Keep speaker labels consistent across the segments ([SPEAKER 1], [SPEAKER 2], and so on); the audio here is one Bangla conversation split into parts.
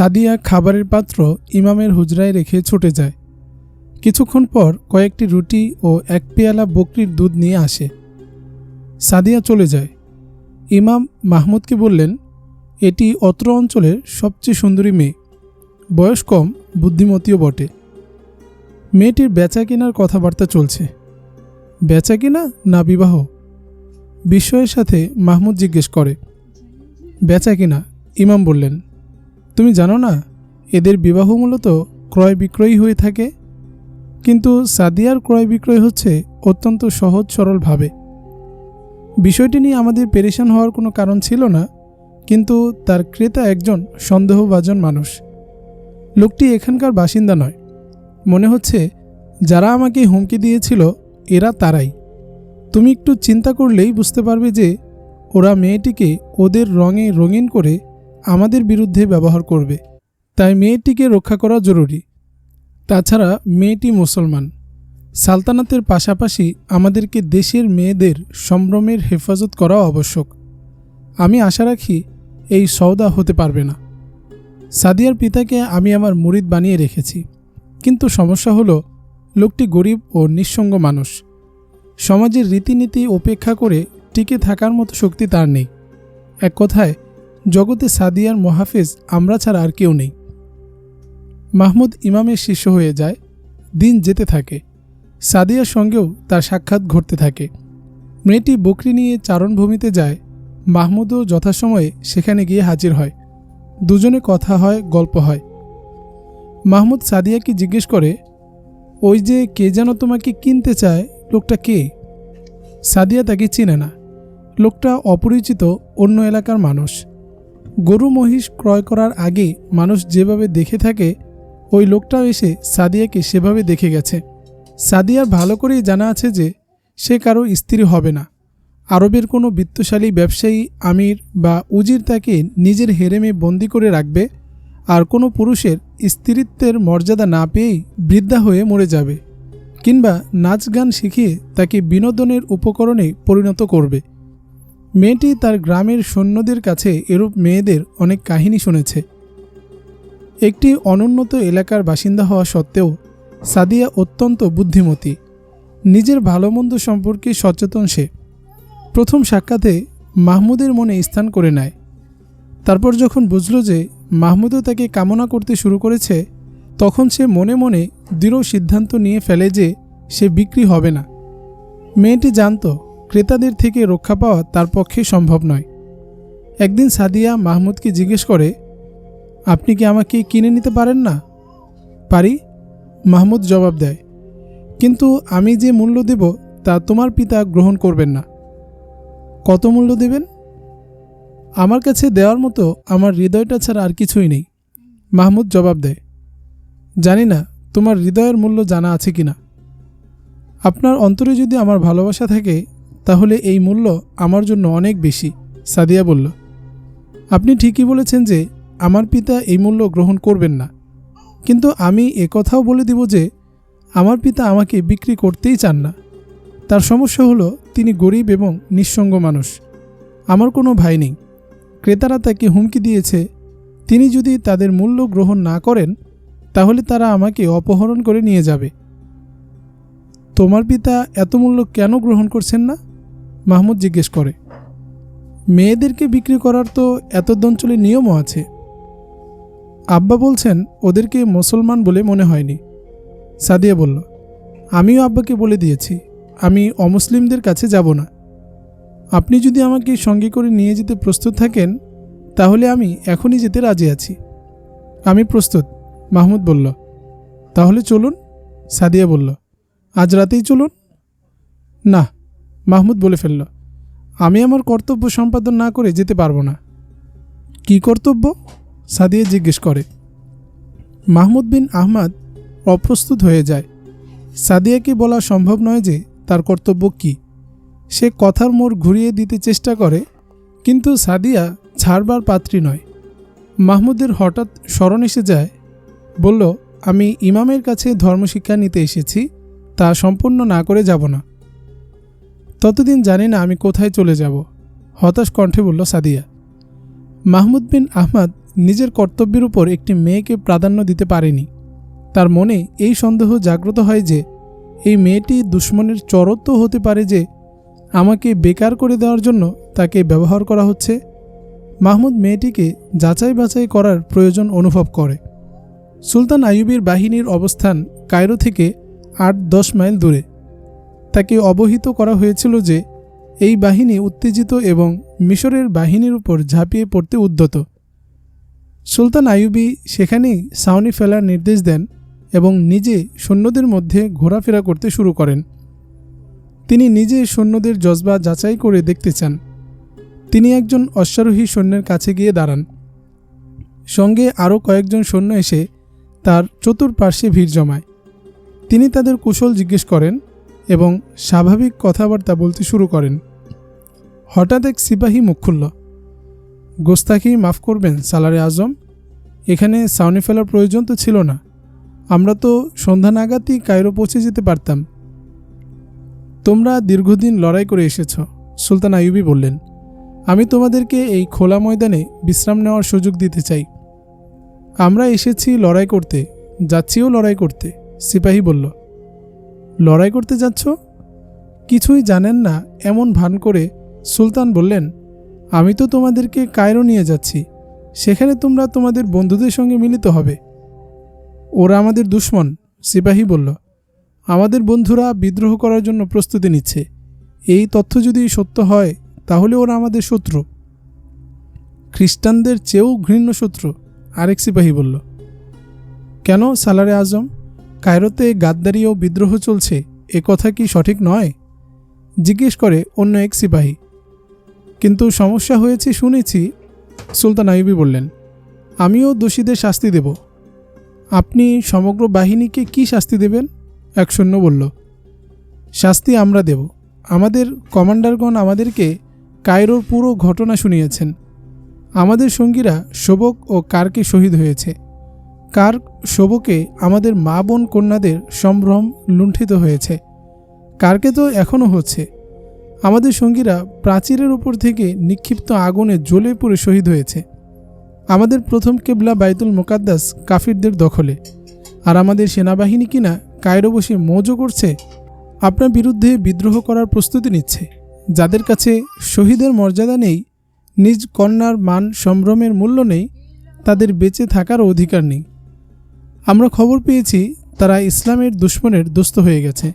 [SPEAKER 1] সাদিয়া খাবারের পাত্র ইমামের হুজরায় রেখে ছুটে যায়। কিছুক্ষণ পর কয়েকটি রুটি ও এক পেয়ালা বকরির দুধ নিয়ে আসে। সাদিয়া চলে যায়। ইমাম মাহমুদকে বললেন, এটি অত্র অঞ্চলের সবচেয়ে সুন্দরী মেয়ে। বয়স কম, বুদ্ধিমতীও বটে। মেয়েটির বেচা কেনার কথাবার্তা চলছে। বেচা কিনা না বিবাহ? বিস্ময়ের সাথে মাহমুদ জিজ্ঞেস করে। বেচা কিনা ইমাম বললেন। তুমি জানো না, এদের বিবাহ মূলত ক্রয় বিক্রয়ই হয়ে থাকে। কিন্তু সাদিয়ার ক্রয় বিক্রয় হচ্ছে অত্যন্ত সহজ সরলভাবে। বিষয়টি নিয়ে আমাদের পেরেশান হওয়ার কোনো কারণ ছিল না, কিন্তু তার ক্রেতা একজন সন্দেহভাজন মানুষ। লোকটি এখানকার বাসিন্দা নয়। মনে হচ্ছে, যারা আমাকে হুমকি দিয়েছিল, এরা তারাই। তুমি একটু চিন্তা করলেই বুঝতে পারবে যে, ওরা মেয়েটিকে ওদের রঙে রঙিন করে আমাদের বিরুদ্ধে ব্যবহার করবে। তাই মেয়েটিকে রক্ষা করা জরুরি। তাছাড়া মেয়েটি মুসলমান। সালতানাতের পাশাপাশি আমাদেরকে দেশের মেয়েদের সম্ভ্রমের হেফাজত করাও আবশ্যক। আমি আশা রাখি এই সওদা হতে পারবে না। সাদিয়ার পিতাকে আমি আমার মুরিদ বানিয়ে রেখেছি। কিন্তু সমস্যা হলো, লোকটি গরিব ও নিঃসঙ্গ মানুষ। সমাজের রীতিনীতি উপেক্ষা করে টিকে থাকার মতো শক্তি তার নেই। এক কথায় জগতে সাদিয়ার মহাফেজ আমরা ছাড়া আর কেউ নেই। মাহমুদ ইমামের শিষ্য হয়ে যায়, দিন যেতে থাকে। সাদিয়ার সঙ্গেও তার সাক্ষাৎ ঘটতে থাকে। মেয়েটি বকরি নিয়ে চারণভূমিতে যায়, মাহমুদও যথাসময়ে সেখানে গিয়ে হাজির হয়। দুজনে কথা হয়, গল্প হয়। মাহমুদ সাদিয়াকে জিজ্ঞেস করে, ওই যে কে যেন তোমাকে কিনতে চায়, লোকটা কে? সাদিয়া তাকে চিনে না। লোকটা অপরিচিত অন্য এলাকার মানুষ। গরু মহিষ ক্রয় করার আগে মানুষ যেভাবে দেখে থাকে, ওই লোকটাও এসে সাদিয়াকে সেভাবে দেখে গেছে। সাদিয়ার ভালো করেই জানা আছে যে সে কারও স্ত্রী হবে না। আরবের কোনো বিত্তশালী ব্যবসায়ী আমির বা উজির তাকে নিজের হেরেমে বন্দি করে রাখবে আর কোনো পুরুষের স্ত্রীত্বের মর্যাদা না পেয়েই বৃদ্ধা হয়ে মরে যাবে, কিংবা নাচ গান শিখিয়ে তাকে বিনোদনের উপকরণে পরিণত করবে। মেয়েটি তার গ্রামের সৈন্যদের কাছে এরূপ মেয়েদের অনেক কাহিনী শুনেছে। একটি অনুন্নত এলাকার বাসিন্দা হওয়া সত্ত্বেও সাদিয়া অত্যন্ত বুদ্ধিমতী। নিজের ভালো মন্দ সম্পর্কে সচেতন সে। প্রথম সাক্ষাতে মাহমুদের মনে স্থান করে নেয়। তারপর যখন বুঝল যে মাহমুদও তাকে কামনা করতে শুরু করেছে, তখন সে মনে মনে দৃঢ় সিদ্ধান্ত নিয়ে ফেলে যে সে বিক্রি হবে না। মেয়েটি জানত ক্রেতাদের থেকে রক্ষা পাওয়া তার পক্ষে সম্ভব নয়। একদিন সাদিয়া মাহমুদকে জিজ্ঞেস করে, আপনি কি আমাকে কিনে নিতে পারেন না? পারি, মাহমুদ জবাব দেয়, কিন্তু আমি যে মূল্য দেব তা তোমার পিতা গ্রহণ করবেন না। কত মূল্য দেবেন? আমার কাছে দেওয়ার মতো আমার হৃদয়টা ছাড়া আর কিছুই নেই। মাহমুদ জবাব দেয়, জানি না তোমার হৃদয়ের মূল্য জানা আছে কি না আপনার অন্তরে যদি আমার ভালোবাসা থাকে তাহলে এই মূল্য আমার জন্য অনেক বেশি, সাদিয়া বলল। আপনি ঠিকই বলেছেন যে, আমার পিতা এই মূল্য গ্রহণ করবেন না। কিন্তু আমি কথাও বলে দিব যে, আমার পিতা আমাকে বিক্রি করতেই চান না। তার সমস্যা হলো, তিনি গরিব এবং নিঃসঙ্গ মানুষ। আমার কোনো ভাই নেই। ক্রেতারা তাকে হুমকি দিয়েছে। তিনি যদি তাদের মূল্য গ্রহণ না করেন, তাহলে তারা আমাকে অপহরণ করে নিয়ে যাবে। তোমার পিতা এত মূল্য কেন গ্রহণ করছেন না? মাহমুদ জিজ্ঞেস করে, মেয়েদেরকে বিক্রি করার তো এত অঞ্চলে নিয়মও আছে। আব্বা বলছেন, ওদেরকে মুসলমান বলে মনে হয়নি। সাদিয়া বলল, আমিও আব্বাকে বলে দিয়েছি, আমি অমুসলিমদের কাছে যাব না। আপনি যদি আমাকে সঙ্গে করে নিয়ে যেতে প্রস্তুত থাকেন, তাহলে আমি এখনই যেতে রাজি আছি। আমি প্রস্তুত, মাহমুদ বলল। তাহলে চলুন, সাদিয়া বলল, আজ রাতেই চলুন? না মাহমুদ বলে ফেলল, আমি আমার কর্তব্য সম্পাদন না করে যেতে পারব না। কি কর্তব্য? সাদিয়া জিজ্ঞেস করে। মাহমুদ বিন আহমাদ অপ্রস্তুত হয়ে যায়। সাদিয়াকে বলা সম্ভব নয় যে তার কর্তব্য কি। সে কথার মোড় ঘুরিয়ে দিতে চেষ্টা করে, কিন্তু সাদিয়া ছাড়বার পাত্রী নয়। মাহমুদের হঠাৎ স্মরণ এসে যায়, বলল, আমি ইমামের কাছে ধর্মশিক্ষা নিতে এসেছি, তা সম্পূর্ণ না করে যাব না। ততদিন জানি না আমি কোথায় চলে যাব। হতাশ কণ্ঠে বলল সাদিয়া। মাহমুদ বিন আহমদ নিজের কর্তব্যের উপর একটি মেয়েকে প্রাধান্য দিতে পারেনি। তার মনে এই সন্দেহ জাগ্রত হয় যে, এই মেয়েটি দুশ্মনের চরত্ব হতে পারে যে, আমাকে বেকার করে দেওয়ার জন্য তাকে ব্যবহার করা হচ্ছে। মাহমুদ মেয়েটিকে যাচাই বাছাই করার প্রয়োজন অনুভব করে। সুলতান আইয়ুবের বাহিনীর অবস্থান কায়রো থেকে আট দশ মাইল দূরে। তাকে অবহিত করা হয়েছিল যে এই বাহিনী উত্তেজিত এবং মিশরের বাহিনীর উপর ঝাঁপিয়ে পড়তে উদ্যত। সুলতান আইয়ুবি সেখানেই সাউনি ফেলার নির্দেশ দেন এবং নিজে সৈন্যদের মধ্যে ঘোরাফেরা করতে শুরু করেন। তিনি নিজে সৈন্যদের জজবা যাচাই করে দেখতে চান। তিনি একজন অশ্বারোহী সৈন্যের কাছে গিয়ে দাঁড়ান। সঙ্গে আরও কয়েকজন সৈন্য এসে তার চতুর্পার্শ্বে ভিড় জমায়। তিনি তাদের কুশল জিজ্ঞেস করেন এবং স্বাভাবিক কথাবার্তা বলতে শুরু করেন। হঠাৎ এক সিপাহী মুখ খুলল। গোস্তাকি মাফ করবেন, সালারে আজম। এখানে সাউনি ফেলার প্রয়োজন তো ছিল না। আমরা তো সন্ধ্যা নাগাদই কায়রো পৌঁছে যেতে পারতাম। তোমরা দীর্ঘদিন লড়াই করে এসেছ, সুলতান আইয়ুবি বললেন। আমি তোমাদেরকে এই খোলা ময়দানে বিশ্রাম নেওয়ার সুযোগ দিতে চাই। আমরা এসেছি লড়াই করতে, যাচ্ছিও লড়াই করতে, সিপাহী বলল। লড়াই করতে যাচ্ছ? কিছুই জানেন না, এমন ভান করে সুলতান বললেন, আমি তো তোমাদেরকে কায়রো নিয়ে যাচ্ছি, সেখানে তোমরা তোমাদের বন্ধুদের সঙ্গে মিলিত হবে। ওরা আমাদের দুশ্মন, সিপাহী বলল, আমাদের বন্ধুরা বিদ্রোহ করার জন্য প্রস্তুতি নিচ্ছে। এই তথ্য যদি সত্য হয়, তাহলে ওরা আমাদের শত্রু। খ্রিস্টানদের চেয়েও ঘৃণ্য শত্রু, আরেক সিপাহী বলল, কেন সালারে আজম? কায়রোতে গাদ্দারি ও বিদ্রোহ চলছে, এ কথা কি সঠিক নয়? জিজ্ঞেস করে অন্য এক সিপাহী। কিন্তু সমস্যা হয়েছে শুনেছি, সুলতান আইবি বললেন, আমিও দোষীদের শাস্তি দেব। আপনি সমগ্র বাহিনীকে কি শাস্তি দেবেন? এক সৈন্য বলল, শাস্তি আমরা দেব। আমাদের কমান্ডারগণ আমাদেরকে কায়রোর পুরো ঘটনা শুনিয়েছেন। আমাদের সঙ্গীরা শোবক ও কারকে শহীদ হয়েছে। কার শোবকে আমাদের মা বোন কন্যাদের সম্ভ্রম লুণ্ঠিত হয়েছে। কারকে তো এখনও হচ্ছে। আমাদের সঙ্গীরা প্রাচীরের উপর থেকে নিক্ষিপ্ত আগুনে জ্বলে পুড়ে শহীদ হয়েছে। আমাদের প্রথম কেবলা বাইতুল মোকাদ্দাস কাফিরদের দখলে। আর আমাদের সেনাবাহিনী কিনা কায়রো বসে মৌজো করছে, আপনার বিরুদ্ধে বিদ্রোহ করার প্রস্তুতি নিচ্ছে। যাদের কাছে শহীদের মর্যাদা নেই, নিজ কন্যার মান সম্ভ্রমের মূল্য নেই, তাদের বেঁচে থাকার অধিকার নেই। আমরা খবর পেয়েছি তারা ইসলামের দুশ্মনের দুস্থ হয়ে গেছে।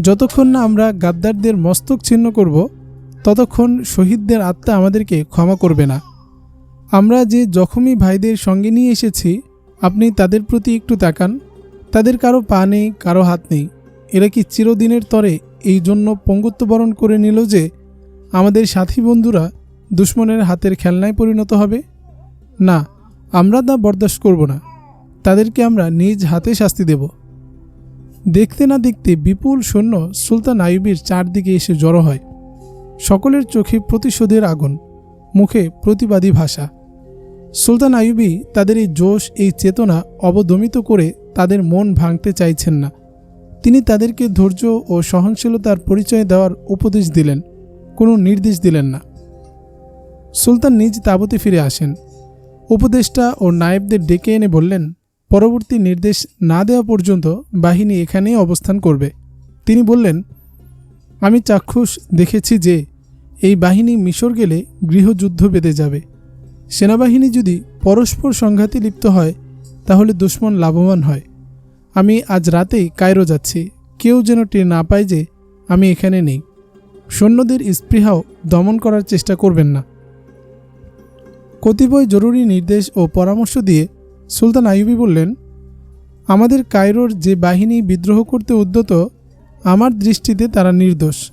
[SPEAKER 1] যতক্ষণ না আমরা গাদ্দারদের মস্তক ছিন্ন করব, ততক্ষণ শহীদদের আত্মা আমাদেরকে ক্ষমা করবে না। আমরা যে জখমি ভাইদের সঙ্গে নিয়ে এসেছি, আপনি তাদের প্রতি একটু তাকান। তাদের কারও পা নেই, কারও হাত নেই। এরা কি চিরদিনের তরে এই জন্য পঙ্গুত্ব বরণ করে নিল যে আমাদের সাথী বন্ধুরা দুশ্মনের হাতের খেলনায় পরিণত হবে? না, আমরা তা বরদাস্ত করব না। তাদেরকে আমরা নিজ হাতে শাস্তি দেব। দেখতে না দেখতে বিপুল সৈন্য সুলতান আইবির চারদিকে এসে জড়ো হয়। সকলের চোখে প্রতিশোধের আগুন, মুখে প্রতিবাদী ভাষা। সুলতান আইবি তাদের এই জোশ, এই চেতনা অবদমিত করে তাদের মন ভাঙতে চাইছেন না। তিনি তাদেরকে ধৈর্য ও সহনশীলতার পরিচয় দেওয়ার উপদেশ দিলেন, কোনো নির্দেশ দিলেন না। সুলতান নিজ তাবতে ফিরে আসেন। উপদেষ্টা ও নায়েবদের ডেকে এনে বললেন পরবর্তী নির্দেশ না দেওয়া পর্যন্ত বাহিনী এখানেই অবস্থান করবে। তিনি বললেন, আমি চাক্ষুষ দেখেছি যে এই বাহিনী মিশর গেলে গৃহযুদ্ধ বেঁধে যাবে। সেনাবাহিনী যদি পরস্পর সংঘাতে লিপ্ত হয়, তাহলে দুশ্মন লাভবান হয়। আমি আজ রাতেই কায়রো যাচ্ছি। কেউ যেন টের না পায় যে আমি এখানে নেই। সৈন্যদের স্পৃহাও দমন করার চেষ্টা করবেন না। কতিপয় জরুরি নির্দেশ ও পরামর্শ দিয়ে সুলতান আইয়ুবি বললেন, আমাদের কায়রোর যে বাহিনী বিদ্রোহ করতে উদ্যত, আমার দৃষ্টিতে তারা নির্দোষ।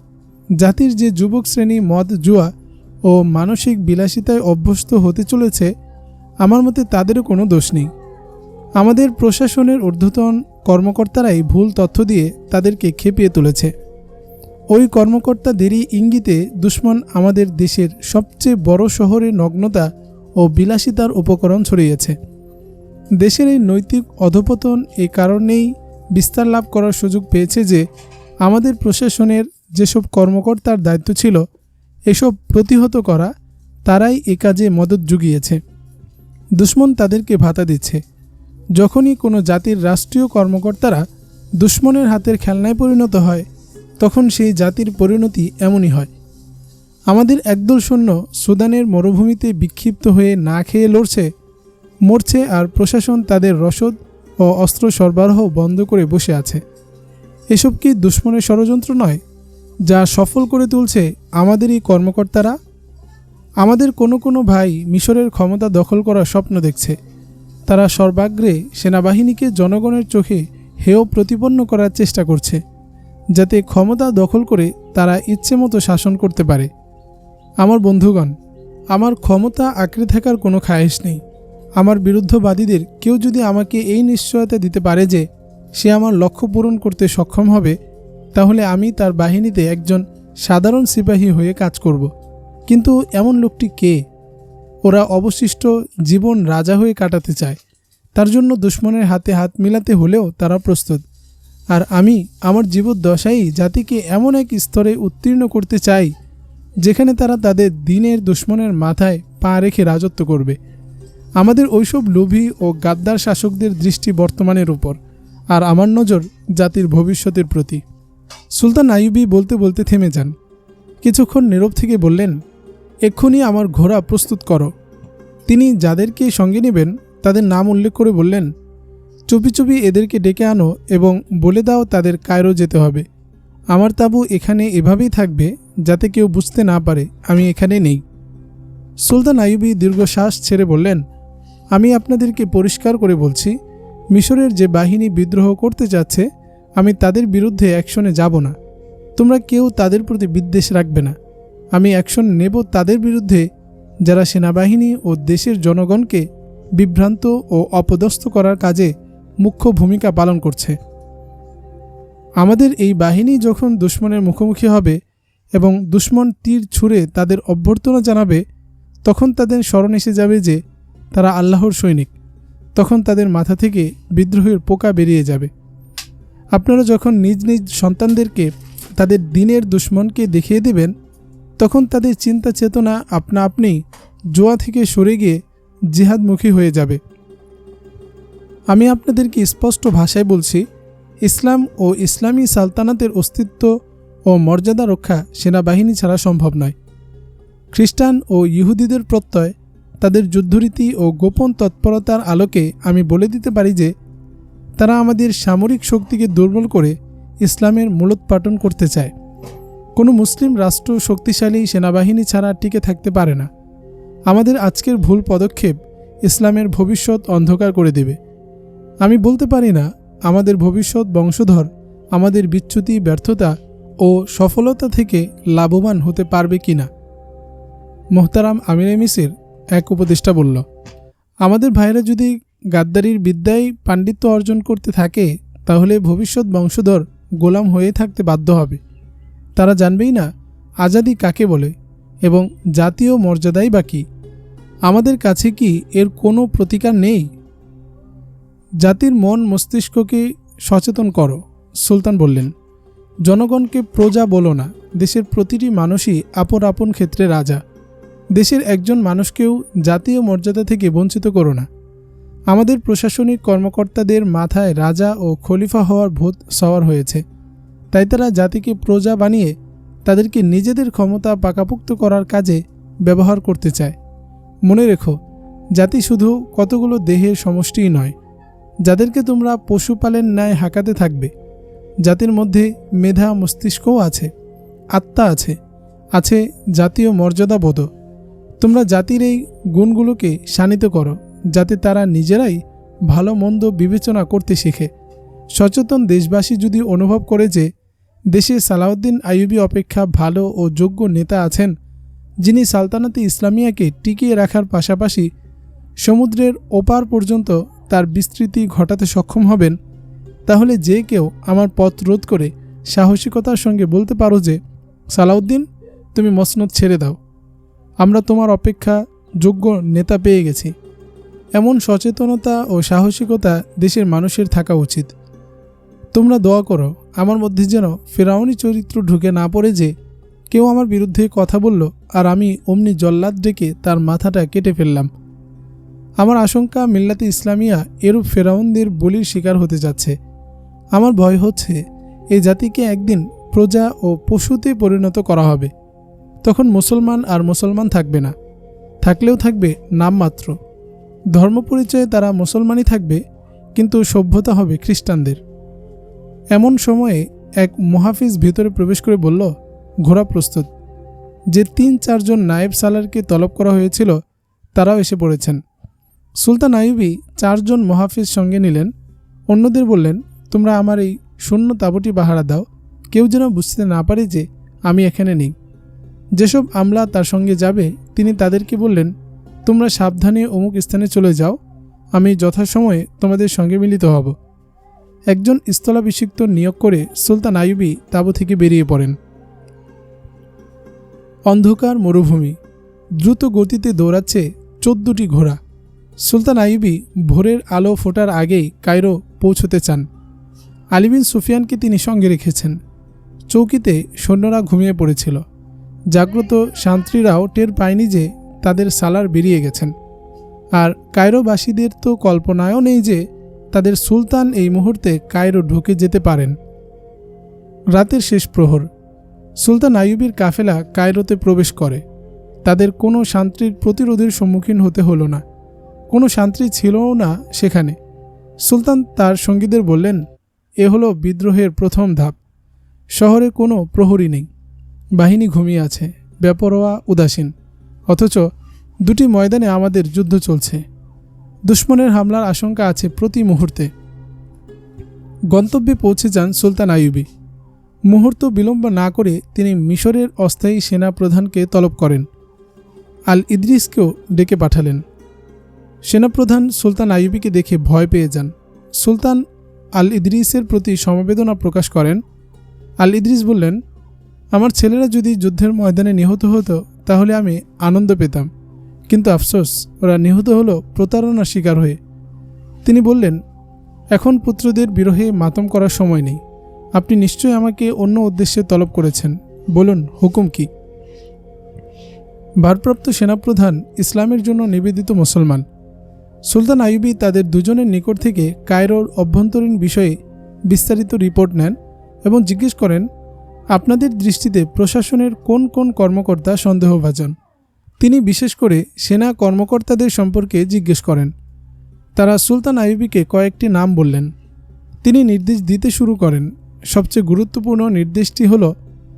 [SPEAKER 1] জাতির যে যুবক শ্রেণি মদ জুয়া ও মানসিক বিলাসিতায় অভ্যস্ত হতে চলেছে, আমার মতে তাদেরও কোনো দোষ নেই। আমাদের প্রশাসনের ঊর্ধ্বতন কর্মকর্তারাই ভুল তথ্য দিয়ে তাদেরকে খেপিয়ে তুলেছে। ওই কর্মকর্তাদেরই ইঙ্গিতে দুশ্মন আমাদের দেশের সবচেয়ে বড় শহরে নগ্নতা ও বিলাসিতার উপকরণ ছড়িয়েছে। দেশের এই নৈতিক অধপতন এই কারণেই বিস্তার লাভ করার সুযোগ পেয়েছে যে আমাদের প্রশাসনের যেসব কর্মকর্তার দায়িত্ব ছিল, এসব প্রতিহত করা তারাই এ কাজে মদত জুগিয়েছে। দুশ্মন তাদেরকে ভাতা দিচ্ছে। যখনই কোনো জাতির রাষ্ট্রীয় কর্মকর্তারা দুশ্মনের হাতের খেলনায় পরিণত হয়, তখন সেই জাতির পরিণতি এমনই হয়। আমাদের একদল সৈন্য সুদানের মরুভূমিতে বিক্ষিপ্ত হয়ে না খেয়ে লড়ছে মরছে আর প্রশাসন তাদের রসদ ও অস্ত্র সরবরাহ বন্ধ করে বসে আছে। এসব কি দুশ্মনের ষড়যন্ত্র নয়, যা সফল করে তুলছে আমাদের এই কর্মকর্তারা? আমাদের কোনো কোনো ভাই মিশরের ক্ষমতা দখল করার স্বপ্ন দেখছে। তারা সর্বাগ্রে সেনাবাহিনীকে জনগণের চোখে হেয় প্রতিপন্ন করার চেষ্টা করছে, যাতে ক্ষমতা দখল করে তারা ইচ্ছে মতো শাসন করতে পারে। আমার বন্ধুগণ, আমার ক্ষমতা আঁকড়ে থাকার কোনো খায়েশ নেই। আমার বিরুদ্ধবাদীদের কেউ যদি আমাকে এই নিশ্চয়তা দিতে পারে যে সে আমার লক্ষ্য পূরণ করতে সক্ষম হবে, তাহলে আমি তার বাহিনীতে একজন সাধারণ সিপাহী হয়ে কাজ করব। কিন্তু এমন লোকটি কে? ওরা অবশিষ্ট জীবন রাজা হয়ে কাটাতে চায়। তার জন্য দুশ্মনের হাতে হাত মিলাতে হলেও তারা প্রস্তুত। আর আমি আমার জীবদ্দশাই জাতিকে এমন এক স্তরে উত্তীর্ণ করতে চাই, যেখানে তারা তাদের দিনের দুশ্মনের মাথায় পা রেখে রাজত্ব করবে। আমাদের ওইসব লোভী ও গাদ্দার শাসকদের দৃষ্টি বর্তমানের উপর, আর আমার নজর জাতির ভবিষ্যতের প্রতি। সুলতান আইয়ুবি বলতে বলতে থেমে যান। কিছুক্ষণ নীরব থেকে বললেন, এক্ষুনি আমার ঘোড়া প্রস্তুত করো। তিনি যাদেরকে সঙ্গে নেবেন, তাদের নাম উল্লেখ করে বললেন, চুপি চুপি এদেরকে ডেকে আনো এবং বলে দাও তাদের কায়রো যেতে হবে। আমার তাবু এখানে এভাবেই থাকবে যাতে কেউ বুঝতে না পারে আমি এখানে নেই। সুলতান আইয়ুবি দীর্ঘশ্বাস ছেড়ে বললেন আমি আপনাদেরকে পরিষ্কার করে বলছি, মিশরের যে বাহিনী বিদ্রোহ করতে যাচ্ছে, আমি তাদের বিরুদ্ধে অ্যাকশনে যাব না। তোমরা কেউ তাদের প্রতি বিদ্বেষ রাখবে না। আমি অ্যাকশন নেব তাদের বিরুদ্ধে, যারা সেনাবাহিনী ও দেশের জনগণকে বিভ্রান্ত ও অপদস্থ করার কাজে মুখ্য ভূমিকা পালন করছে। আমাদের এই বাহিনী যখন দুশ্মনের মুখোমুখি হবে এবং দুশ্মন তীর ছুঁড়ে তাদের অভ্যর্থনা জানাবে, তখন তাদের স্মরণ এসে যাবে যে তারা আল্লাহর সৈনিক। তখন তাদের মাথা থেকে বিদ্রোহের পোকা বেরিয়ে যাবে। আপনারা যখন নিজ নিজ সন্তানদেরকে তাদের দিনের দুশ্মনকে দেখিয়ে দেবেন, তখন তাদের চিন্তা চেতনা আপনা আপনি জোয়া থেকে সরে গিয়ে জিহাদমুখী হয়ে যাবে। আমি আপনাদেরকে স্পষ্ট ভাষায় বলছি, ইসলাম ও ইসলামী সালতানাতের অস্তিত্ব ও মর্যাদা রক্ষা সেনাবাহিনী ছাড়া সম্ভব নয়। খ্রিস্টান ও ইহুদিদের প্রত্যয় তাদের যুদ্ধরীতি ও গোপন তৎপরতার আলোকে আমি বলে দিতে পারি যে, তারা আমাদের সামরিক শক্তিকে দুর্বল করে ইসলামের মূলোৎপাটন করতে চায়। কোনো মুসলিম রাষ্ট্র শক্তিশালী সেনাবাহিনী ছাড়া টিকে থাকতে পারে না। আমাদের আজকের ভুল পদক্ষেপ ইসলামের ভবিষ্যৎ অন্ধকার করে দেবে। আমি বলতে পারি না, আমাদের ভবিষ্যৎ বংশধর, আমাদের বিচ্যুতি, ব্যর্থতা ও সফলতা থেকে লাভবান হতে পারবে কি না মোহতারাম আমির মিসির এক উপদেষ্টা বলল, আমাদের ভাইরা যদি গাদ্দারির বিদ্যায় পাণ্ডিত্য অর্জন করতে থাকে, তাহলে ভবিষ্যৎ বংশধর গোলাম হয়ে থাকতে বাধ্য হবে। তারা জানবেই না আজাদি কাকে বলে এবং জাতীয় মর্যাদাই বা কী। আমাদের কাছে কি এর কোনো প্রতিকার নেই? জাতির মন মস্তিষ্ককে সচেতন করো, সুলতান বললেন। জনগণকে প্রজা বলো না, দেশের প্রতিটি মানুষই আপন আপন ক্ষেত্রে রাজা। দেশের একজন মানুষকেও জাতীয় মর্যাদা থেকে বঞ্চিত করো না। আমাদের প্রশাসনিক কর্মকর্তাদের মাথায় রাজা ও খলিফা হওয়ার ভূত সওয়ার হয়েছে। তাই তারা জাতিকে প্রজা বানিয়ে তাদেরকে নিজেদের ক্ষমতা পাকাপুক্ত করার কাজে ব্যবহার করতে চায়। মনে রেখো, জাতি শুধু কতগুলো দেহের সমষ্টিই নয়, যাদেরকে তোমরা পশুপালের ন্যায় হাঁকাতে থাকবে। জাতির মধ্যে মেধা মস্তিষ্কও আছে, আত্মা আছে আছে জাতীয় মর্যাদাবোধ তোমরা জাতির এই গুণগুলোকে শানিত করো, যাতে তারা নিজেরাই ভালো মন্দ বিবেচনা করতে শেখে। সচেতন দেশবাসী যদি অনুভব করে যে দেশে সালাউদ্দিন আইয়ুবী অপেক্ষা ভালো ও যোগ্য নেতা আছেন, যিনি সালতানাতে ইসলামিয়াকে টিকিয়ে রাখার পাশাপাশি সমুদ্রের ওপার পর্যন্ত তার বিস্তৃতি ঘটাতে সক্ষম হবেন, তাহলে যে কেউ আমার পথ রোধ করে সাহসিকতার সঙ্গে বলতে পারো যে, সালাউদ্দিন, তুমি মসনদ ছেড়ে দাও। আমরা তোমার অপেক্ষা যোগ্য নেতা পেয়ে গেছি। এমন সচেতনতা ও সাহসিকতা দেশের মানুষের থাকা উচিত। তোমরা দোয়া করো, আমার মধ্যে যেন ফেরাউনি চরিত্র ঢুকে না পড়ে যে কেউ আমার বিরুদ্ধে কথা বলল আর আমি অমনি জল্লাদ ডেকে তার মাথাটা কেটে ফেললাম। আমার আশঙ্কা মিল্লাতে ইসলামিয়া এরূপ ফেরাউনদের বলির শিকার হতে যাচ্ছে। আমার ভয় হচ্ছে এই জাতিকে একদিন প্রজা ও পশুতে পরিণত করা হবে। তখন মুসলমান আর মুসলমান থাকবে না। থাকলেও থাকবে নামমাত্র ধর্ম পরিচয়ে তারা মুসলমানই থাকবে, কিন্তু সভ্যতা হবে খ্রিস্টানদের। এমন সময়ে এক মহাফিজ ভিতরে প্রবেশ করে বলল, ঘোড়া প্রস্তুত। যে তিন চারজন নায়েব সালারকে তলব করা হয়েছিল, তারাও এসে পড়েছেন। সুলতান আইবি চারজন মহাফিজ সঙ্গে নিলেন। অন্যদের বললেন, তোমরা আমার এই শূন্য তাঁবুটি বাহারা দাও। কেউ যেন বুঝতে না পারে যে আমি এখানে নেই। যেসব আমলা তার সঙ্গে যাবে, তিনি তাদেরকে বললেন, তোমরা সাবধানে অমুক স্থানে চলে যাও, আমি যথাসময়ে তোমাদের সঙ্গে মিলিত হব। একজন স্থলাভিষিক্ত নিয়োগ করে সুলতান আইবি তাঁবু থেকে বেরিয়ে পড়েন। অন্ধকার মরুভূমি, দ্রুত গতিতে দৌড়াচ্ছে চোদ্দটি ঘোড়া। সুলতান আইবি ভোরের আলো ফোটার আগেই কায়রো পৌঁছতে চান। আলিবিন সুফিয়ানকে তিনি সঙ্গে রেখেছেন। চৌকিতে সৈন্যরা ঘুমিয়ে পড়েছিল। জাগ্রত শান্ত্রীরাও টের পায়নি যে তাদের সালার বেরিয়ে গেছেন। আর কায়রোবাসীদের তো কল্পনায়ও নেই যে তাদের সুলতান এই মুহূর্তে কায়রো ঢুকে যেতে পারেন। রাতের শেষ প্রহর। সুলতান আইয়ুবের কাফেলা কায়রোতে প্রবেশ করে। তাদের কোনো শান্ত্রীর প্রতিরোধের সম্মুখীন হতে হলো না। কোনো শান্ত্রী ছিলও না সেখানে। সুলতান তার সঙ্গীদের বললেন, এ হলো বিদ্রোহের প্রথম ধাপ। শহরে কোনো প্রহরী নেই। বাহিনী ঘুমিয়ে আছে, বেপরোয়া, উদাসীন। অথচ দুটি ময়দানে আমাদের যুদ্ধ চলছে। দুশ্মনের হামলার আশঙ্কা আছে প্রতি মুহূর্তে। গন্তব্যে পৌঁছে যান সুলতান আইয়ুবী। মুহূর্ত বিলম্ব না করে তিনি মিশরের অস্থায়ী সেনা প্রধানকে তলব করেন। আল ইদ্রিসকেও ডেকে পাঠালেন। সেনাপ্রধান সুলতান আইয়ুবীকে দেখে ভয় পেয়ে যান। সুলতান আল ইদ্রিসের প্রতি সমবেদনা প্রকাশ করেন। আল ইদ্রিস বললেন আমার ছেলেরা যদি যুদ্ধের ময়দানে নিহত হতো, তাহলে আমি আনন্দ পেতাম। কিন্তু আফসোস, ওরা নিহত হলো প্রতারণার শিকার হয়ে। তিনি বললেন, এখন পুত্রদের বিরহে মাতম করার সময় নেই। আপনি নিশ্চয়ই আমাকে অন্য উদ্দেশ্যে তলব করেছেন। বলুন, হুকুম কি? ভারপ্রাপ্ত সেনাপ্রধান ইসলামের জন্য নিবেদিত মুসলমান। সুলতান আইবি তাদের দুজনের নিকট থেকে কায়রোর অভ্যন্তরীণ বিষয়ে বিস্তারিত রিপোর্ট নেন এবং জিজ্ঞেস করেন আপনাদের দৃষ্টিতে প্রশাসনের কোন কোন কর্মকর্তা সন্দেহভাজন? তিনি বিশেষ করে সেনা কর্মকর্তাদের সম্পর্কে জিজ্ঞেস করেন। তারা সুলতান আইবিকে কয়েকটি নাম বললেন। তিনি নির্দেশ দিতে শুরু করেন। সবচেয়ে গুরুত্বপূর্ণ নির্দেশটি হল,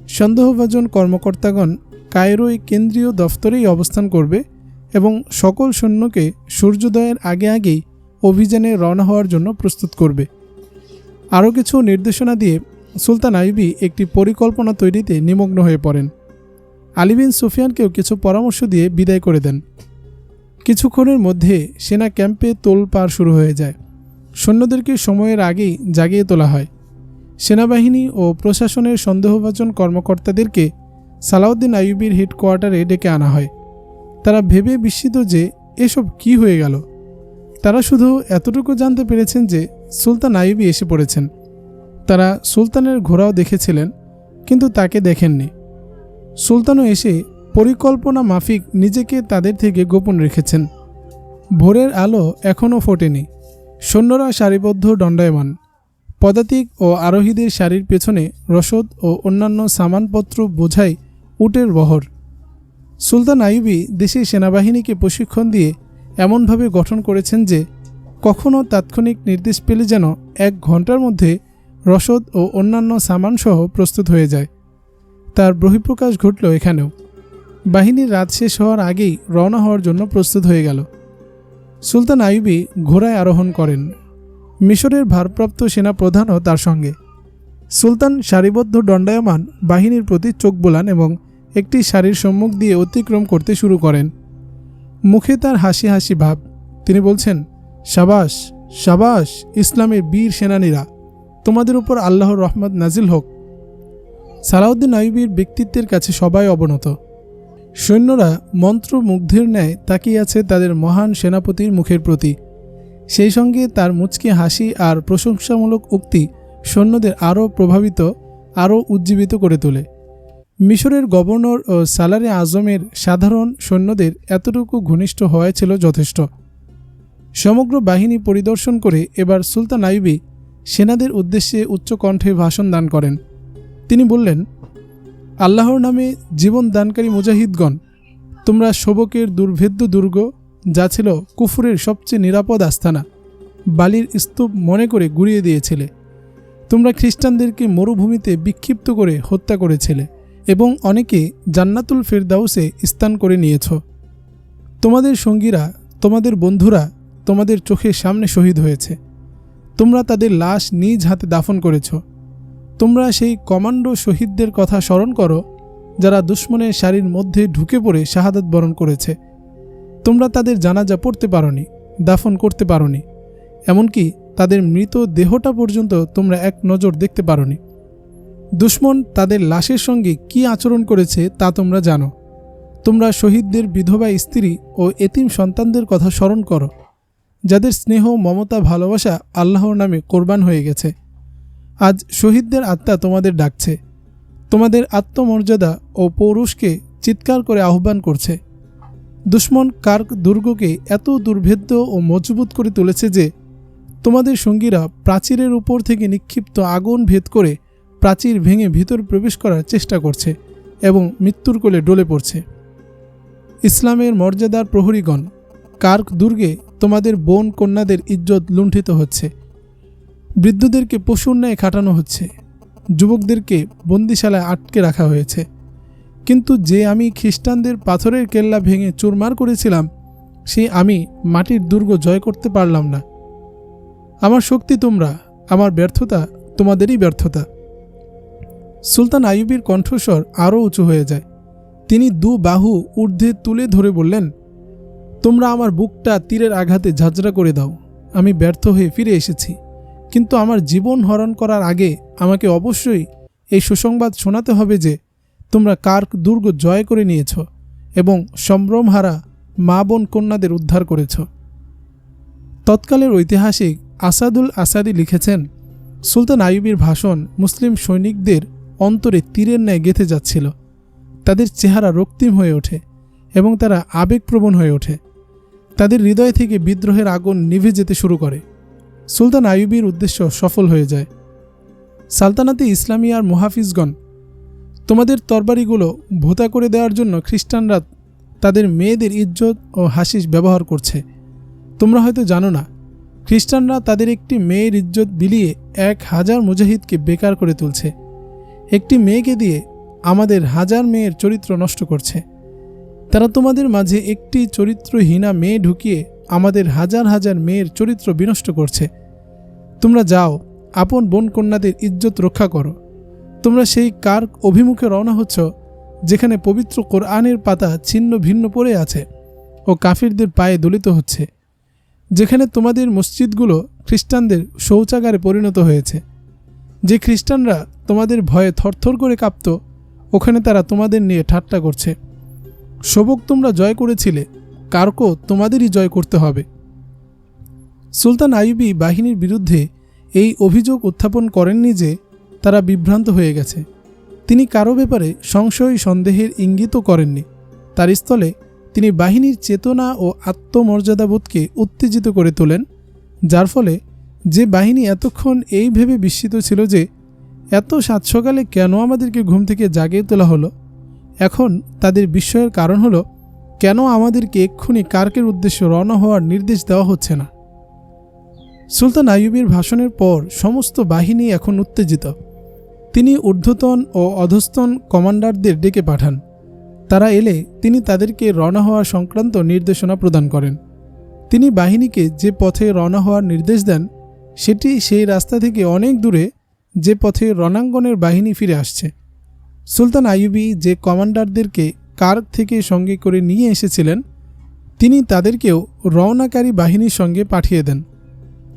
[SPEAKER 1] সন্দেহভাজন কর্মকর্তাগণ কায়রোয় কেন্দ্রীয় দফতরেই অবস্থান করবে এবং সকল সৈন্যকে সূর্যোদয়ের আগে আগেই অভিযানে রওনা হওয়ার জন্য প্রস্তুত করবে। আরও কিছু নির্দেশনা দিয়ে সুলতান আইবি একটি পরিকল্পনা তৈরিতে নিমগ্ন হয়ে পড়েন। আলিবিন সুফিয়ানকেও কিছু পরামর্শ দিয়ে বিদায় করে দেন। কিছুক্ষণের মধ্যে সেনা ক্যাম্পে তোল তোলপাড় শুরু হয়ে যায়। সৈন্যদেরকে সময়ের আগেই জাগিয়ে তোলা হয়। সেনাবাহিনী ও প্রশাসনের সন্দেহভাজন কর্মকর্তাদেরকে সালাউদ্দিন আইয়ুবির হেডকোয়ার্টারে ডেকে আনা হয়। তারা ভেবে বিস্মিত যে এসব কি হয়ে গেল। তারা শুধু এতটুকু জানতে পেরেছেন যে সুলতান আইয়ুবি এসে পড়েছেন। তারা সুলতানের ঘোড়াও দেখেছিলেন, কিন্তু তাকে দেখেননি। সুলতানও এসে পরিকল্পনা মাফিক নিজেকে তাদের থেকে গোপন রেখেছেন। ভোরের আলো এখনও ফোটেনি। সৈন্যরা সারিবদ্ধ দণ্ডায়মান। পদাতিক ও আরোহীদের সারির পেছনে রসদ ও অন্যান্য সামানপত্র বোঝাই উটের বহর। সুলতান আইবি দেশের সেনাবাহিনীকে প্রশিক্ষণ দিয়ে এমনভাবে গঠন করেছেন যে কখনও তাৎক্ষণিক নির্দেশ পেলে যেন এক ঘণ্টার মধ্যে রসদ ও অন্যান্য সামানসহ প্রস্তুত হয়ে যায়। তার বহিঃপ্রকাশ ঘটল এখানেও। বাহিনীর রাত শেষ হওয়ার আগেই রওনা হওয়ার জন্য প্রস্তুত হয়ে গেল। সুলতান আইবি ঘোড়ায় আরোহণ করেন। মিশরের ভারপ্রাপ্ত সেনা প্রধানও তার সঙ্গে। সুলতান সারিবদ্ধ দণ্ডায়মান বাহিনীর প্রতি চোখ বোলান এবং একটি শাড়ির সম্মুখ দিয়ে অতিক্রম করতে শুরু করেন। মুখে তার হাসি হাসি ভাব। তিনি বলছেন, সাবাস সাবাস, ইসলামের বীর সেনানীরা। তোমাদের উপর আল্লাহর রহমত নাজিল হোক। সালাউদ্দিন আইবির ব্যক্তিত্বের কাছে সবাই অবনত। সৈন্যরা মন্ত্রমুগ্ধের ন্যায় তাকিয়ে আছে তাদের মহান সেনাপতির মুখের প্রতি। সেই সঙ্গে তার মুচকি হাসি আর প্রশংসামূলক উক্তি সৈন্যদের আরও প্রভাবিত, আরও উজ্জীবিত করে তোলে। মিশরের গভর্নর ও সালারে আজমের সাধারণ সৈন্যদের এতটুকু ঘনিষ্ঠ হওয়াই ছিল যথেষ্ট। সমগ্র বাহিনী পরিদর্শন করে এবার সুলতান আইবি সেনাদের উদ্দেশ্যে উচ্চকণ্ঠে ভাষণ দান করেন। তিনি বললেন, আল্লাহর নামে জীবন দানকারী মুজাহিদগণ, তোমরা শোবকের দুর্ভেদ্য দুর্গ, যা ছিল কুফুরের সবচেয়ে নিরাপদ আস্থানা, বালির স্তূপ মনে করে গুড়িয়ে দিয়েছিলে। তোমরা খ্রিস্টানদেরকে মরুভূমিতে বিক্ষিপ্ত করে হত্যা করেছিলে এবং অনেকে জান্নাতুল ফেরদাউসে স্থান করে নিয়েছ। তোমাদের সঙ্গীরা, তোমাদের বন্ধুরা তোমাদের চোখের সামনে শহীদ হয়েছে। তোমরা তাদের লাশ নিজ হাতে দাফন করেছ। তোমরা সেই কমান্ডো শহীদদের কথা স্মরণ করো, যারা দুশ্মনের শাড়ির মধ্যে ঢুকে পড়ে শাহাদাত বরণ করেছে। তোমরা তাদের জানাজা পড়তে পারোনি, দাফন করতে পারোনি, এমনকি তাদের মৃত দেহটা পর্যন্ত তোমরা এক নজর দেখতে পারোনি। দুশ্মন তাদের লাশের সঙ্গে কি আচরণ করেছে তা তোমরা জানো। তোমরা শহীদদের বিধবা স্ত্রী ও এতিম সন্তানদের কথা স্মরণ করো। যাদের স্নেহ, মমতা, ভালোবাসা আল্লাহর নামে কোরবান হয়ে গেছে। আজ শহীদদের আত্মা তোমাদের ডাকছে। তোমাদের আত্মমর্যাদা ও পৌরুষকে চিৎকার করে আহ্বান করছে। দুশ্মন কার্ক দুর্গকে এত দুর্ভেদ্য ও মজবুত করে তুলেছে যে, তোমাদের সঙ্গীরা প্রাচীরের উপর থেকে নিক্ষিপ্ত আগুন ভেদ করে প্রাচীর ভেঙে ভিতর প্রবেশ করার চেষ্টা করছে এবং মৃত্যুর কোলে ডলে পড়ছে। ইসলামের মর্যাদার প্রহরীগণ কার্ক দুর্গে তোমাদের বোন কন্যাদের ইজ্জত লুণ্ঠিত হচ্ছে। বৃদ্ধদেরকে পশুর ন্যায় খাটানো হচ্ছে। যুবকদেরকে বন্দিশালায় আটকে রাখা হয়েছে। কিন্তু যে আমি খ্রিস্টানদের পাথরের কেল্লা ভেঙে চুরমার করেছিলাম সেই আমি মাটির দুর্গ জয় করতে পারলাম না। আমার শক্তি তোমরা, আমার ব্যর্থতা তোমাদেরই ব্যর্থতা। সুলতান আইয়ুবির কণ্ঠস্বর আরও উঁচু হয়ে যায়। তিনি দু বাহু ঊর্ধ্বে তুলে ধরে বললেন তোমরা আমার বুকটা তীরের আঘাতে ঝাঁঝরা করে দাও। আমি ব্যর্থ হয়ে ফিরে এসেছি। কিন্তু আমার জীবন হরণ করার আগে আমাকে অবশ্যই এই সুসংবাদ শোনাতে হবে যে তোমরা কার্ক দুর্গ জয় করে নিয়েছ এবং সম্ভ্রমহারা মা বোন কন্যাদের উদ্ধার করেছ। তৎকালের ঐতিহাসিক আসাদুল আসাদি লিখেছেন, সুলতান আইয়ুবির ভাষণ মুসলিম সৈনিকদের অন্তরে তীরের ন্যায় গেঁথে যাচ্ছিল। তাদের চেহারা রক্তিম হয়ে ওঠে এবং তারা আবেগপ্রবণ হয়ে ওঠে। তাদের হৃদয় থেকে বিদ্রোহের আগুন নিভে যেতে শুরু করে। সুলতান আইয়ুবির উদ্দেশ্য সফল হয়ে যায়। সালতানাতে ইসলামী আর মুহাফিজগণ, তোমাদের তরবারিগুলো ভোতা করে দেওয়ার জন্য খ্রিস্টানরা তাদের মেয়েদের ইজ্জত ও হাসিস ব্যবহার করছে। তোমরা হয়তো জানো না, খ্রিস্টানরা তাদের একটি মেয়ের ইজ্জত বিলিয়ে এক হাজার মুজাহিদকে বেকার করে তুলছে। একটি মেয়েকে দিয়ে আমাদের হাজার মেয়ের চরিত্র নষ্ট করছে। তারা তোমাদের মাঝে একটি চরিত্রহীনা মেয়ে ঢুকিয়ে আমাদের হাজার হাজার মেয়ের চরিত্র বিনষ্ট করছে। তোমরা যাও, আপন বোন কন্যাদের ইজ্জত রক্ষা করো। তোমরা সেই কার্ক অভিমুখে রওনা হচ্ছ, যেখানে পবিত্র কোরআনের পাতা ছিন্ন ভিন্ন পড়ে আছে ও কাফিরদের পায়ে দলিত হচ্ছে, যেখানে তোমাদের মসজিদগুলো খ্রিস্টানদের শৌচাগারে পরিণত হয়েছে। যে খ্রিস্টানরা তোমাদের ভয়ে থরথর করে কাঁপত, ওখানে তারা তোমাদের নিয়ে ঠাট্টা করছে। শোভক তোমরা জয় করেছিলে, কার্কও তোমাদেরই জয় করতে হবে। সুলতান আইবি বাহিনীর বিরুদ্ধে এই অভিযোগ উত্থাপন করেননি যে তারা বিভ্রান্ত হয়ে গেছে। তিনি কারও ব্যাপারে সংশয়, সন্দেহের ইঙ্গিতও করেননি। তার স্থলে তিনি বাহিনীর চেতনা ও আত্মমর্যাদাবোধকে উত্তেজিত করে তোলেন, যার ফলে যে বাহিনী এতক্ষণ এই ভেবে বিস্মিত ছিল যে, এত সাত সকালে কেন আমাদেরকে ঘুম থেকে জাগিয়ে তোলা হলো? এখন তাদের বিস্ময়ের কারণ হলো, কেন আমাদেরকে এক্ষুনি কার্কের উদ্দেশ্যে রওনা হওয়ার নির্দেশ দেওয়া হচ্ছে না? সুলতান আইয়ুবের ভাষণের পর সমস্ত বাহিনী এখন উত্তেজিত। তিনি ঊর্ধ্বতন ও অধস্তন কমান্ডারদের ডেকে পাঠান। তারা এলে তিনি তাদেরকে রওনা হওয়া সংক্রান্ত নির্দেশনা প্রদান করেন। তিনি বাহিনীকে যে পথে রওনা হওয়ার নির্দেশ দেন, সেটি সেই রাস্তা থেকে অনেক দূরে যে পথে রণাঙ্গনের বাহিনী ফিরে আসছে। সুলতান আইয়ুবি যে কমান্ডারদেরকে কার্ক থেকে সঙ্গে করে নিয়ে এসেছিলেন, তিনি তাদেরকেও রওনাকারী বাহিনীর সঙ্গে পাঠিয়ে দেন।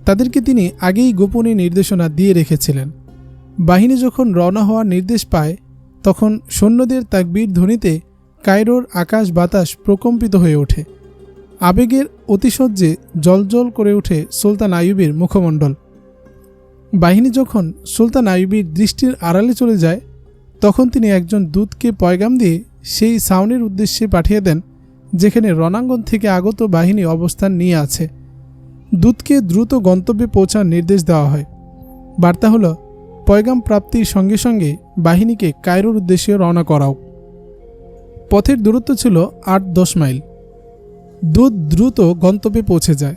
[SPEAKER 1] তাদেরকে তিনি আগেই গোপনে নির্দেশনা দিয়ে রেখেছিলেন। বাহিনী যখন রওনা হওয়ার নির্দেশ পায়, তখন সৈন্যদের তাকবীর ধ্বনিতে কায়রোর আকাশ বাতাস প্রকম্পিত হয়ে ওঠে। আবেগের অতিশয্যে জলজল করে ওঠে সুলতান আইয়ুবের মুখমণ্ডল। বাহিনী যখন সুলতান আইয়ুবির দৃষ্টির আড়ালে চলে যায় তখন তিনি একজন দূতকে পয়গাম দিয়ে সেই সাউনের উদ্দেশ্যে পাঠিয়ে দেন, যেখানে রণাঙ্গন থেকে আগত বাহিনী অবস্থান নিয়ে আছে। দূতকে দ্রুত গন্তব্যে পৌঁছার নির্দেশ দেওয়া হয়। বার্তা হলো, পয়গাম প্রাপ্তির সঙ্গে সঙ্গে বাহিনীকে কায়রোর উদ্দেশ্যে রওনা করাও। পথের দূরত্ব ছিল আট দশ মাইল। দূত দ্রুত গন্তব্যে পৌঁছে যায়।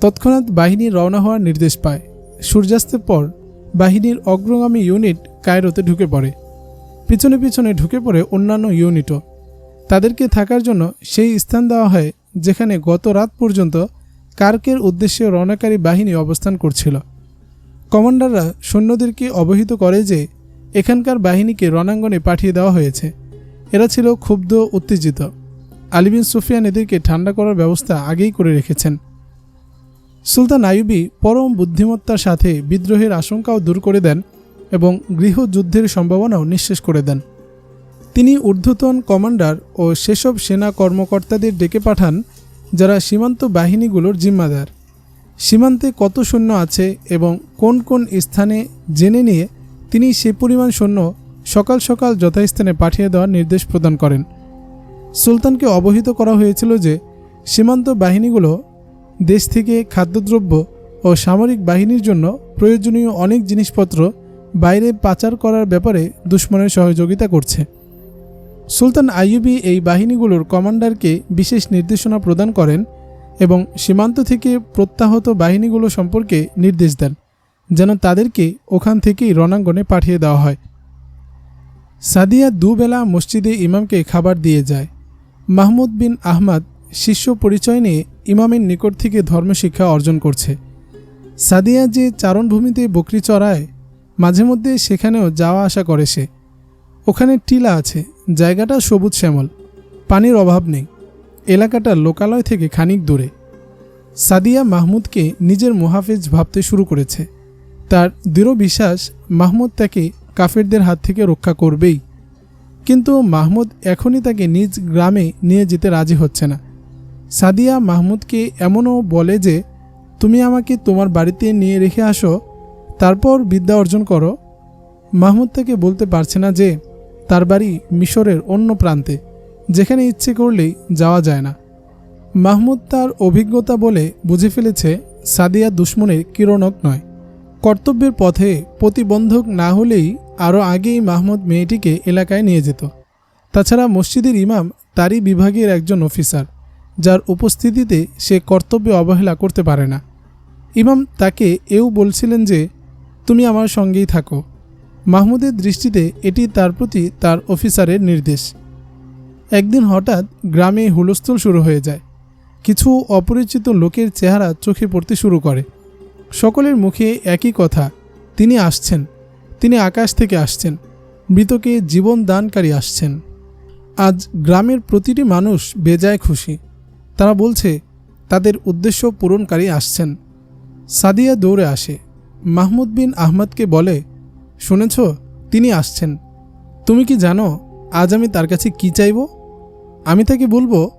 [SPEAKER 1] তৎক্ষণাৎ বাহিনী রওনা হওয়ার নির্দেশ পায়। সূর্যাস্তের পর বাহিনীর অগ্রগামী ইউনিট কায়রোতে ঢুকে পড়ে। পিছনে পিছনে ঢুকে পড়ে অন্যান্য ইউনিটও। তাদেরকে থাকার জন্য সেই স্থান দেওয়া হয় যেখানে গত রাত পর্যন্ত কার্কের উদ্দেশ্যে রওনাকারী বাহিনী অবস্থান করছিল। কমান্ডাররা সৈন্যদেরকে অবহিত করে যে এখানকার বাহিনীকে রণাঙ্গনে পাঠিয়ে দেওয়া হয়েছে। এরা ছিল ক্ষুব্ধ, উত্তেজিত। আলিবিন সুফিয়ান এদেরকে ঠান্ডা করার ব্যবস্থা আগেই করে রেখেছেন। সুলতান আইয়ুবি পরম বুদ্ধিমত্তার সাথে বিদ্রোহের আশঙ্কাও দূর করে দেন এবং গৃহযুদ্ধের সম্ভাবনাও নিঃশেষ করে দেন। তিনি ঊর্ধ্বতন কমান্ডার ও সেসব সেনা কর্মকর্তাদের ডেকে পাঠান, যারা সীমান্ত বাহিনীগুলোর জিম্মাদার। সীমান্তে কত সৈন্য আছে এবং কোন কোন স্থানে জেনে নিয়ে তিনি সে পরিমাণ সৈন্য সকাল সকাল যথাস্থানে পাঠিয়ে দেওয়ার নির্দেশ প্রদান করেন। সুলতানকে অবহিত করা হয়েছিল যে সীমান্ত বাহিনীগুলো দেশ থেকে খাদ্যদ্রব্য ও সামরিক বাহিনীর জন্য প্রয়োজনীয় অনেক জিনিসপত্র বাইরে পাচার করার ব্যাপারে দুশ্মনের সহযোগিতা করছে। সুলতান আইয়ুবি এই বাহিনীগুলোর কমান্ডারকে বিশেষ নির্দেশনা প্রদান করেন এবং সীমান্ত থেকে প্রত্যাহত বাহিনীগুলো সম্পর্কে নির্দেশ দেন, যেন তাদেরকে ওখান থেকেই রণাঙ্গনে পাঠিয়ে দেওয়া হয়। সাদিয়া দুবেলা মসজিদে ইমামকে খাবার দিয়ে যায়। মাহমুদ বিন আহমদ শিষ্য পরিচয় নিয়ে ইমামের নিকট থেকে ধর্মশিক্ষা অর্জন করছে। সাদিয়া যে চারণভূমিতে বকরি চড়ায় মাঝে মধ্যে সেখানেও যাওয়া আসা করে সে। ওখানে টিলা আছে, জায়গাটা সবুজ শ্যামল, পানির অভাব নেই। এলাকাটা লোকালয় থেকে খানিক দূরে। সাদিয়া মাহমুদকে নিজের মুহাফিজ ভাবতে শুরু করেছে। তার দৃঢ় বিশ্বাস মাহমুদ তাকে কাফেরদের হাত থেকে রক্ষা করবেই। কিন্তু মাহমুদ এখনই তাকে নিজ গ্রামে নিয়ে যেতে রাজি হচ্ছে না। সাদিয়া মাহমুদকে এমনও বলে যে, তুমি আমাকে তোমার বাড়িতে নিয়ে রেখে আসো তারপর বিদ্যা অর্জন করো। মাহমুদ তাকে বলতে পারছে না যে, তার বাড়ি মিশরের অন্য প্রান্তে, যেখানে ইচ্ছে করলেই যাওয়া যায় না। মাহমুদ তার অভিজ্ঞতা বলে বুঝে ফেলেছে, সাদিয়া দুশ্মনের কিরণক নয়। কর্তব্যের পথে প্রতিবন্ধক না হলেই আরও আগেই মাহমুদ মেয়েটিকে এলাকায় নিয়ে যেত। তাছাড়া মসজিদের ইমাম তারই বিভাগের একজন অফিসার, যার উপস্থিতিতে সে কর্তব্যে অবহেলা করতে পারে না। ইমাম তাকে এও বলছিলেন যে তুমি আমার সঙ্গেই থাকো। মাহমুদের দৃষ্টিতে এটি তার প্রতি তার অফিসারের নির্দেশ। একদিন হঠাৎ গ্রামে হুলস্থুল শুরু হয়ে যায়। কিছু অপরিচিত লোকের চেহারা চোখে পড়তে শুরু করে। সকলের মুখে একই কথা, তিনি আসছেন, তিনি আকাশ থেকে আসছেন, মৃতকে জীবন দানকারী আসছেন। আজ গ্রামের প্রতিটি মানুষ বেজায় খুশি। তারা বলছে, তাদের উদ্দেশ্য পূরণকারী আসছেন। সাদিয়া দৌড়ে আসে। মাহমুদ বিন আহমদকে বলে, শুনেছ, তিনি আসছেন। তুমি কি জানো, আজ আমি তার কাছে কি চাইব? আমি তাকে বলব